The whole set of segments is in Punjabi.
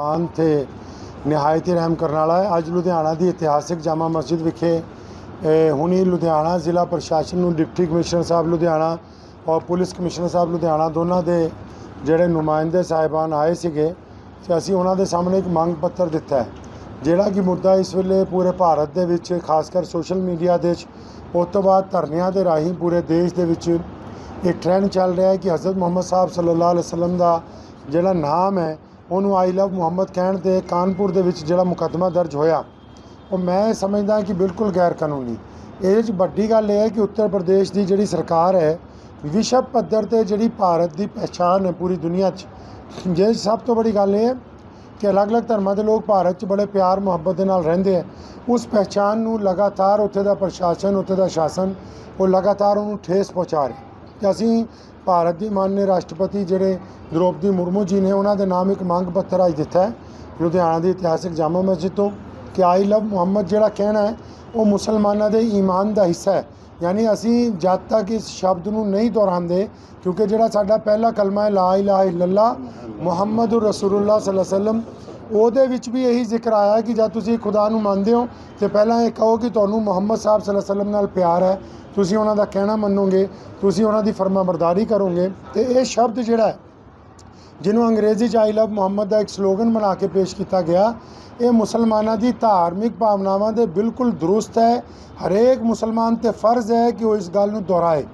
ਆਨ ਤੇ ਨਿਹਾਇਤ ਰਹਿਮ ਕਰਨ ਵਾਲਾ ਹੈ। ਅੱਜ ਲੁਧਿਆਣਾ ਦੀ ਇਤਿਹਾਸਿਕ ਜਾਮਾ ਮਸਜਿਦ ਵਿਖੇ ਹੁਣੀ ਲੁਧਿਆਣਾ ਜ਼ਿਲ੍ਹਾ ਪ੍ਰਸ਼ਾਸਨ ਨੂੰ ਡਿਪਟੀ ਕਮਿਸ਼ਨਰ ਸਾਹਿਬ ਲੁਧਿਆਣਾ ਔਰ ਪੁਲਿਸ ਕਮਿਸ਼ਨਰ ਸਾਹਿਬ ਲੁਧਿਆਣਾ ਦੋਨਾਂ ਦੇ ਜਿਹੜੇ ਨੁਮਾਇੰਦੇ ਸਾਹਿਬਾਨ ਆਏ ਸੀਗੇ ਤੇ ਅਸੀਂ ਉਹਨਾਂ ਦੇ ਸਾਹਮਣੇ ਇੱਕ ਮੰਗ ਪੱਤਰ ਦਿੱਤਾ ਹੈ, ਜਿਹੜਾ ਕਿ ਮੁੱਦਾ ਇਸ ਵੇਲੇ ਪੂਰੇ ਭਾਰਤ ਦੇ ਵਿੱਚ ਖਾਸ ਕਰ ਸੋਸ਼ਲ ਮੀਡੀਆ ਦੇ ਵਿੱਚ, ਉਸ ਤੋਂ ਬਾਅਦ ਧਰਨਿਆਂ ਦੇ ਰਾਹੀਂ ਪੂਰੇ ਦੇਸ਼ ਦੇ ਵਿੱਚ ਇੱਕ ਟ੍ਰੈਂਡ ਚੱਲ ਰਿਹਾ ਹੈ ਕਿ ਹਜ਼ਰਤ ਮੁਹੰਮਦ ਸਾਹਿਬ ਸੱਲੱਲਾਹੁ ਅਲੈਹਿ ਵਸੱਲਮ ਦਾ ਜਿਹੜਾ ਨਾਮ ਹੈ ਉਹਨੂੰ ਆਈ ਲਵ ਮੁਹੰਮਦ ਕਹਿਣ ਤੇ ਕਾਨਪੁਰ ਦੇ ਵਿੱਚ ਜਿਹੜਾ ਮੁਕੱਦਮਾ ਦਰਜ ਹੋਇਆ, ਉਹ ਮੈਂ ਸਮਝਦਾ ਕਿ ਬਿਲਕੁਲ ਗੈਰ ਕਾਨੂੰਨੀ ਇਹ 'ਚ ਵੱਡੀ ਗੱਲ ਇਹ ਹੈ ਕਿ ਉੱਤਰ ਪ੍ਰਦੇਸ਼ ਦੀ ਜਿਹੜੀ ਸਰਕਾਰ ਹੈ, ਵਿਸ਼ਵ ਪੱਧਰ ਤੇ ਜਿਹੜੀ ਭਾਰਤ ਦੀ ਪਹਿਚਾਣ ਹੈ ਪੂਰੀ ਦੁਨੀਆ 'ਚ, ਜੇ ਸਭ ਤੋਂ ਵੱਡੀ ਗੱਲ ਇਹ ਹੈ ਕਿ ਅਲੱਗ-ਅਲੱਗ ਧਰਮਾਂ ਦੇ ਲੋਕ ਭਾਰਤ 'ਚ ਬੜੇ ਪਿਆਰ, ਮੁਹੱਬਤ ਦੇ ਨਾਲ ਰਹਿੰਦੇ ਆ। ਉਸ ਪਹਿਚਾਣ ਨੂੰ ਲਗਾਤਾਰ ਉੱਥੇ ਦਾ ਪ੍ਰਸ਼ਾਸਨ, ਉੱਥੇ ਦਾ ਸ਼ਾਸਨ, ਉਹ ਲਗਾਤਾਰ ਉਹਨੂੰ ਠੇਸ ਪਹੁੰਚਾ ਰਿਹਾ। ਤੇ ਅਸੀਂ ਭਾਰਤ ਦੀ ਮਾਨਯ ਰਾਸ਼ਟਰਪਤੀ ਜਿਹੜੇ ਦ੍ਰੋਪਦੀ ਮੁਰਮੂ ਜੀ ਨੇ ਉਹਨਾਂ ਦੇ ਨਾਮ ਇੱਕ ਮੰਗ ਪੱਤਰ ਅੱਜ ਦਿੱਤਾ ਹੈ, ਲੁਧਿਆਣਾ ਦੀ ਇਤਿਹਾਸਿਕ ਜਾਮਾ ਮਸਜਿਦ ਤੋਂ, ਕਿ ਆਈ ਲਵ ਮੁਹੰਮਦ ਜਿਹੜਾ ਕਹਿਣਾ ਹੈ, ਉਹ ਮੁਸਲਮਾਨਾਂ ਦੇ ਈਮਾਨ ਦਾ ਹਿੱਸਾ ਹੈ। ਯਾਨੀ ਅਸੀਂ ਜਦ ਤੱਕ ਇਸ ਸ਼ਬਦ ਨੂੰ ਨਹੀਂ ਦੁਹਰਾਉਂਦੇ, ਕਿਉਂਕਿ ਜਿਹੜਾ ਸਾਡਾ ਪਹਿਲਾ ਕਲਮਾ ਹੈ, ਲਾ ਇਲਾਹਾ ਇਲੱਲਾ ਮੁਹੰਮਦੁਰ ਰਸੂਲullah ਸੱਲੱਲਾਹੁ ਅਲੈਹਿ ਵਸੱਲਮ ਉਹਦੇ ਵਿੱਚ ਵੀ ਇਹੀ ਜ਼ਿਕਰ ਆਇਆ ਕਿ ਜਦ ਤੁਸੀਂ ਖੁਦਾ ਨੂੰ ਮੰਨਦੇ ਹੋ ਤੇ ਪਹਿਲਾਂ ਇਹ ਕਹੋ ਕਿ ਤੁਹਾਨੂੰ ਮੁਹੰਮਦ ਸਾਹਿਬ ਸੱਲੱਲਾਹੁ ਅਲੈਹਿ ਵਸੱਲਮ ਨਾਲ ਪਿਆਰ ਹੈ। ਤੁਸੀਂ ਉਹਨਾਂ ਦਾ ਕਹਿਣਾ ਮੰਨੋਗੇ, ਤੁਸੀਂ ਉਹਨਾਂ ਦੀ ਫਰਮਾਬਰਦਾਰੀ ਕਰੋਗੇ ਤੇ ਇਹ ਸ਼ਬਦ ਜਿਹੜਾ ਜਿਹਨੂੰ ਅੰਗਰੇਜ਼ੀ ਚ ਆਈ ਲਵ ਮੁਹੰਮਦ ਦਾ ਇੱਕ ਸਲੋਗਨ ਬਣਾ ਕੇ ਪੇਸ਼ ਕੀਤਾ ਗਿਆ, ਇਹ ਮੁਸਲਮਾਨਾਂ ਦੀ ਧਾਰਮਿਕ ਭਾਵਨਾਵਾਂ ਦੇ ਬਿਲਕੁਲ ਦਰੁਸਤ ਹੈ। ਹਰੇਕ ਮੁਸਲਮਾਨ ਤੇ ਫਰਜ਼ ਹੈ ਕਿ ਉਹ ਇਸ ਗੱਲ ਨੂੰ ਦੁਹਰਾਏ।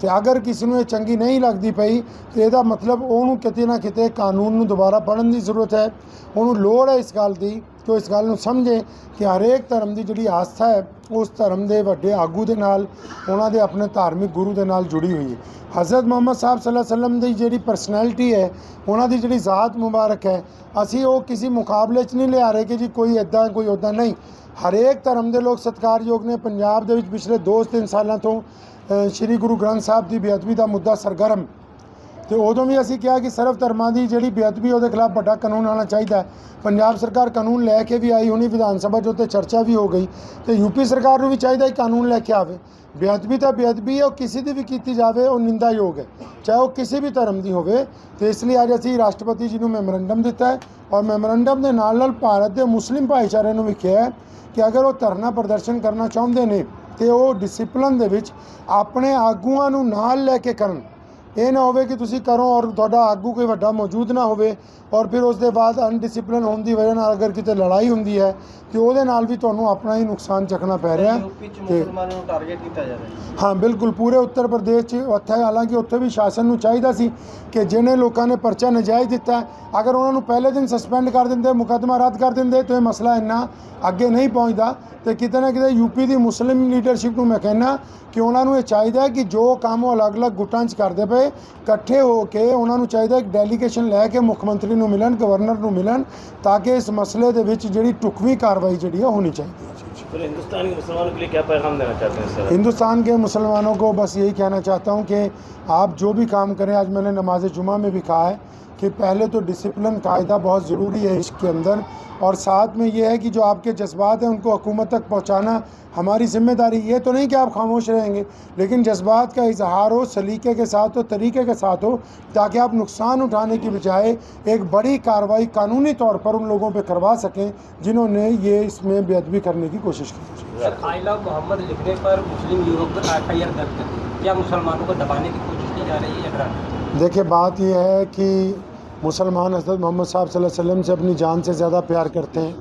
ਤੇ ਅਗਰ ਕਿਸੇ ਨੂੰ ਇਹ ਚੰਗੀ ਨਹੀਂ ਲੱਗਦੀ ਪਈ, ਤੇ ਇਹਦਾ ਮਤਲਬ ਉਹਨੂੰ ਕਿਤੇ ਨਾ ਕਿਤੇ ਕਾਨੂੰਨ ਨੂੰ ਦੁਬਾਰਾ ਪੜ੍ਹਨ ਦੀ ਜ਼ਰੂਰਤ ਹੈ। ਉਹਨੂੰ ਲੋੜ ਹੈ ਇਸ ਗੱਲ ਦੀ ਕਿ ਉਹ ਇਸ ਗੱਲ ਨੂੰ ਸਮਝੇ ਕਿ ਹਰੇਕ ਧਰਮ ਦੀ ਜਿਹੜੀ ਆਸਥਾ ਹੈ, ਉਸ ਧਰਮ ਦੇ ਵੱਡੇ ਆਗੂ ਦੇ ਨਾਲ, ਉਹਨਾਂ ਦੇ ਆਪਣੇ ਧਾਰਮਿਕ ਗੁਰੂ ਦੇ ਨਾਲ ਜੁੜੀ ਹੋਈ ਹੈ। ਹਜ਼ਰਤ ਮੁਹੰਮਦ ਸਾਹਿਬ ਸੱਲੱਲਾਹੁ ਅਲੈਹਿ ਵਸੱਲਮ ਦੀ ਜਿਹੜੀ ਪਰਸਨੈਲਿਟੀ ਹੈ, ਉਹਨਾਂ ਦੀ ਜਿਹੜੀ ਜ਼ਾਤ ਮੁਬਾਰਕ ਹੈ, ਅਸੀਂ ਉਹ ਕਿਸੇ ਮੁਕਾਬਲੇ 'ਚ ਨਹੀਂ ਲਿਆ ਰਹੇ ਕਿ ਜੀ ਕੋਈ ਇਦਾਂ ਕੋਈ ਉੱਦਾਂ ਨਹੀਂ। ਹਰੇਕ ਧਰਮ ਦੇ ਲੋਕ ਸਤਿਕਾਰਯੋਗ ਨੇ, ਪੰਜਾਬ ਦੇ ਵਿੱਚ ਪਿਛਲੇ 2-3 ਸਾਲਾਂ ਤੋਂ ਸ੍ਰੀ ਗੁਰੂ ਗ੍ਰੰਥ ਸਾਹਿਬ ਦੀ ਬੇਅਦਬੀ ਦਾ ਮੁੱਦਾ ਸਰਗਰਮ। ਤੇ ਉਦੋਂ ਵੀ ਅਸੀਂ ਕਿਹਾ ਕਿ ਸਰਵ ਧਰਮਾਂ ਦੀ ਜਿਹੜੀ ਬੇਅਦਬੀ ਉਹਦੇ ਖਿਲਾਫ ਵੱਡਾ ਕਾਨੂੰਨ ਆਉਣਾ ਚਾਹੀਦਾ ਪੰਜਾਬ ਸਰਕਾਰ ਕਾਨੂੰਨ ਲੈ ਕੇ ਵੀ ਆਈ, ਹੋਣੀ ਵਿਧਾਨ ਸਭਾ 'ਚ ਉੱਤੇ ਚਰਚਾ ਵੀ ਹੋ ਗਈ। ਤੇ ਯੂਪੀ ਸਰਕਾਰ ਨੂੰ ਵੀ ਚਾਹੀਦਾ ਹੈ ਕਾਨੂੰਨ ਲੈ ਕੇ ਆਵੇ। ਬੇਅਦਬੀ ਤਾਂ ਬੇਅਦਬੀ ਹੈ, ਉਹ ਕਿਸੇ ਦੀ ਵੀ ਕੀਤੀ ਜਾਵੇ, ਉਹ ਨਿੰਦਾਯੋਗ ਹੈ। ਚਾਹੇ ਉਹ ਕਿਸੇ ਵੀ ਧਰਮ ਦੀ ਹੋਵੇ। ਤੇ ਇਸ ਲਈ ਅੱਜ ਅਸੀਂ ਰਾਸ਼ਟਰਪਤੀ ਜੀ ਨੂੰ ਮੈਮੋਰੰਡਮ ਦਿੱਤਾ ਹੈ ਔਰ ਮੈਮੋਰੰਡਮ ਦੇ ਨਾਲ ਨਾਲ ਭਾਰਤ ਦੇ ਮੁਸਲਿਮ ਭਾਈਚਾਰੇ ਨੂੰ ਵੀ ਕਿਹਾ ਕਿ ਅਗਰ ਉਹ ਧਰਨਾ ਪ੍ਰਦਰਸ਼ਨ ਕਰਨਾ ਚਾਹੁੰਦੇ ਨੇ ਤੇ ਉਹ ਡਿਸਪਲਿਨ ਦੇ ਵਿੱਚ ਆਪਣੇ ਆਗੂਆਂ ਨੂੰ ਨਾਲ ਲੈ ਕੇ ਕਰਨ। ਇਹ ਨਾ ਹੋਵੇ ਕਿ ਤੁਸੀਂ ਕਰੋ ਔਰ ਤੁਹਾਡਾ ਆਗੂ ਕੋਈ ਵੱਡਾ ਮੌਜੂਦ ਨਾ ਹੋਵੇ ਔਰ ਫਿਰ ਉਸ ਦੇ ਬਾਅਦ ਅਨਡਿਸਪਲਿਨ ਹੋਣ ਦੀ ਵਜ੍ਹਾ ਨਾਲ ਅਗਰ ਕਿਤੇ ਲੜਾਈ ਹੁੰਦੀ ਹੈ ਤੇ ਉਹਦੇ ਨਾਲ ਵੀ ਤੁਹਾਨੂੰ ਆਪਣਾ ਹੀ ਨੁਕਸਾਨ ਚੱਕਣਾ ਪੈ ਰਿਹਾ ਤੇ ਮੁਸਲਮਾਨਾਂ ਨੂੰ ਟਾਰਗੇਟ ਕੀਤਾ ਜਾ ਰਿਹਾ ਹੈ। ਹਾਂ ਬਿਲਕੁਲ ਪੂਰੇ ਉੱਤਰ ਪ੍ਰਦੇਸ਼ 'ਚ ਉੱਥੇ ਹਾਲਾਂਕਿ ਉੱਥੇ ਵੀ ਸ਼ਾਸਨ ਨੂੰ ਚਾਹੀਦਾ ਸੀ ਕਿ ਜਿਹਨੇ ਲੋਕਾਂ ਨੇ ਪਰਚਾ ਨਜਾਇਜ਼ ਦਿੱਤਾ ਅਗਰ ਉਹਨਾਂ ਨੂੰ ਪਹਿਲੇ ਦਿਨ ਸਸਪੈਂਡ ਕਰ ਦਿੰਦੇ ਮੁਕੱਦਮਾ ਰੱਦ ਕਰ ਦਿੰਦੇ ਤਾਂ ਇਹ ਮਸਲਾ ਇੰਨਾ ਅੱਗੇ ਨਹੀਂ ਪਹੁੰਚਦਾ ਤੇ ਕਿਤੇ ਨਾ ਕਿਤੇ ਯੂਪੀ ਦੀ ਮੁਸਲਿਮ ਲੀਡਰਸ਼ਿਪ ਨੂੰ ਮੈਂ ਕਹਿੰਦਾ ਕਿ ਉਹਨਾਂ ਨੂੰ ਇਹ ਚਾਹੀਦਾ ਕਿ ਜੋ ਕੰਮ ਉਹ ਅਲੱਗ-ਅਲੱਗ ਗੁੱਟਾਂ 'ਚ ਕਰਦੇ ਪਏ ਇਕੱਠੇ ਹੋ ਕੇ ਉਹਨਾਂ ਨੂੰ ਚਾਹੀਦਾ ਇੱਕ ਡੈਲੀਗੇਸ਼ਨ ਲੈ ਕੇ ਮੁੱਖ ਮੰਤਰੀ ਨੂੰ ਮਿਲਣ ਗਵਰਨਰ ਨੂੰ ਮਿਲਣ ਤਾਂ ਕਿ ਇਸ ਮਸਲੇ ਦੇ ਵਿੱਚ ਜਿਹੜੀ ਟੁਕਵੀਂ ਕਾਰਵਾਈ ਜਿਹੜੀ ਹੈ ਹੋਣੀ ਚਾਹੀਦੀ ਹੈ फिर हिंदुस्तान के मुसलमानों के लिए क्या पैगाम देना चाहते हैं सर हिंदुस्तान के मुसलमानों को बस यही कहना चाहता हूँ कि आप जो भी काम करें आज मैंने नमाज जुमा में भी कहा है کہ پہلے تو ڈسپلن قاعدہ بہت ضروری ہے عشق کے اندر اور ساتھ میں یہ ہے کہ جو آپ کے جذبات ہیں ان کو حکومت تک پہنچانا ہماری ذمہ داری یہ تو نہیں کہ آپ خاموش رہیں گے، لیکن جذبات کا اظہار ہو، سلیقے کے ساتھ ہو، طریقے کے ساتھ ہو، تاکہ آپ نقصان اٹھانے کی بجائے ایک بڑی کارروائی قانونی طور پر ان لوگوں پہ کروا سکیں جنہوں نے یہ اس میں بے ادبی کرنے کی کوشش کی۔ محمد لکھنے پر مسلم یورپ کیا مسلمانوں کو دبانے کی کوشش کی جا رہی ہے دیکھیں بات یہ ہے کہ مسلمان حضرت محمد صاحب صلی اللہ علیہ وسلم سے اپنی جان سے زیادہ پیار کرتے ہیں۔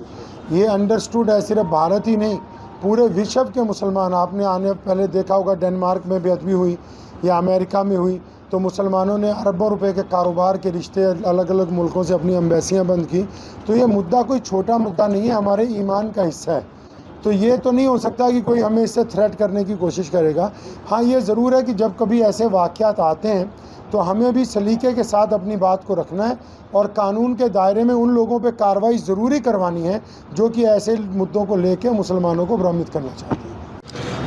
یہ انڈرسٹوڈ ہے، صرف بھارت ہی نہیں، پورے وشو کے مسلمان آپ نے آنے پہلے دیکھا ہوگا ڈینمارک میں بھی ادبی ہوئی یا امریکہ میں ہوئی۔ تو مسلمانوں نے اربوں روپے کے کاروبار کے رشتے الگ الگ ملکوں سے اپنی امبیسیاں بند کی۔ تو یہ مدعا کوئی چھوٹا مدعا نہیں ہے، ہمارے ایمان کا حصہ ہے۔ तो ये तो नहीं हो सकता कि कोई हमें इससे थ्रेट करने की कोशिश करेगा हाँ ये ज़रूर है कि जब कभी ऐसे वाक़यात आते हैं तो हमें भी सलीके के साथ अपनी बात को रखना है और कानून के दायरे में उन लोगों पे कार्रवाई ज़रूरी करवानी है जो कि ऐसे मुद्दों को लेकर मुसलमानों को भ्रमित करना चाहते हैं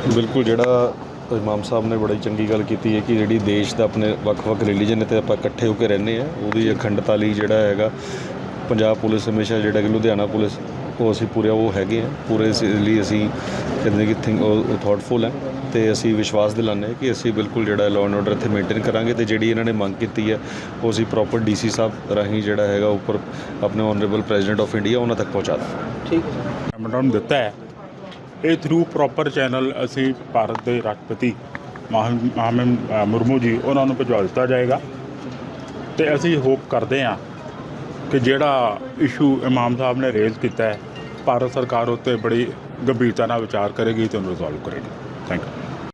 ਬਿਲਕੁਲ ਜਿਹੜਾ ਇਮਾਮ ਸਾਹਿਬ ਨੇ ਬੜੀ ਚੰਗੀ ਗੱਲ ਕੀਤੀ ਹੈ ਕਿ ਜਿਹੜੀ ਦੇਸ਼ ਦਾ ਆਪਣੇ ਵੱਖ-ਵੱਖ ਰਿਲੀਜਨ ਤੇ ਆਪਾਂ ਇਕੱਠੇ ਹੋ ਕੇ ਰਹਿੰਦੇ ਆ ਉਹਦੀ ਅਖੰਡਤਾ ਲਈ ਜਿਹੜਾ ਹੈਗਾ ਪੰਜਾਬ ਪੁਲਿਸ ਹਮੇਸ਼ਾ ਜਿਹੜਾ ਕਿ ਲੁਧਿਆਣਾ ਪੁਲਿਸ ਉਹ ਅਸੀਂ ਪੂਰੇ ਉਹ ਹੈਗੇ ਆ ਪੂਰੇ ਇਸ ਲਈ ਅਸੀਂ ਕਹਿੰਦੇ ਕਿ ਥਿੰਕ ਉਹ ਥੋਟਫੁਲ ਹੈ ਤੇ ਅਸੀਂ ਵਿਸ਼ਵਾਸ ਦਿਲਾਉਂਦੇ ਹਾਂ ਕਿ ਅਸੀਂ ਬਿਲਕੁਲ ਜਿਹੜਾ ਲਾਅ ਐਂਡ ਆਰਡਰ ਇੱਥੇ ਮੇਨਟੇਨ ਕਰਾਂਗੇ ਤੇ ਜਿਹੜੀ ਇਹਨਾਂ ਨੇ ਮੰਗ ਕੀਤੀ ਹੈ ਉਹ ਅਸੀਂ ਪ੍ਰੋਪਰ ਡੀਸੀ ਸਾਹਿਬ ਰਾਹੀਂ ਜਿਹੜਾ ਹੈਗਾ ਉੱਪਰ ਆਪਣੇ ਆਨਰੇਬਲ ਪ੍ਰੈਜ਼ੀਡੈਂਟ ਆਫ ਇੰਡੀਆ ਉਹਨਾਂ ਤੱਕ ਪਹੁੰਚਾ ਦਾਂਗੇ। ਠੀਕ ਹੈ ਸਰ ਮੈਡਮ ਨੂੰ ਦਿੱਤਾ ਹੈ। ਇਹ ਥਰੂ ਪ੍ਰੋਪਰ ਚੈਨਲ ਅਸੀਂ ਭਾਰਤ ਦੇ ਰਾਸ਼ਟਰਪਤੀ ਮਹਾਮਹਿਮ ਮੁਰਮੂ ਜੀ ਉਹਨਾਂ ਨੂੰ ਭਿਜਵਾ ਦਿੱਤਾ ਜਾਏਗਾ ਤੇ ਅਸੀਂ ਹੋਪ ਕਰਦੇ ਹਾਂ ਕਿ ਜਿਹੜਾ ਇਸ਼ੂ ਇਮਾਮ ਸਾਹਿਬ ਨੇ ਰੇਜ਼ ਕੀਤਾ ਹੈ ਭਾਰਤ ਸਰਕਾਰ ਉੱਤੇ ਬੜੀ ਗੰਭੀਰਤਾ ਨਾਲ ਵਿਚਾਰ ਕਰੇਗੀ ਤੇ ਉਹਨੂੰ ਰਿਜ਼ੋਲਵ ਕਰੇਗੀ। Thank you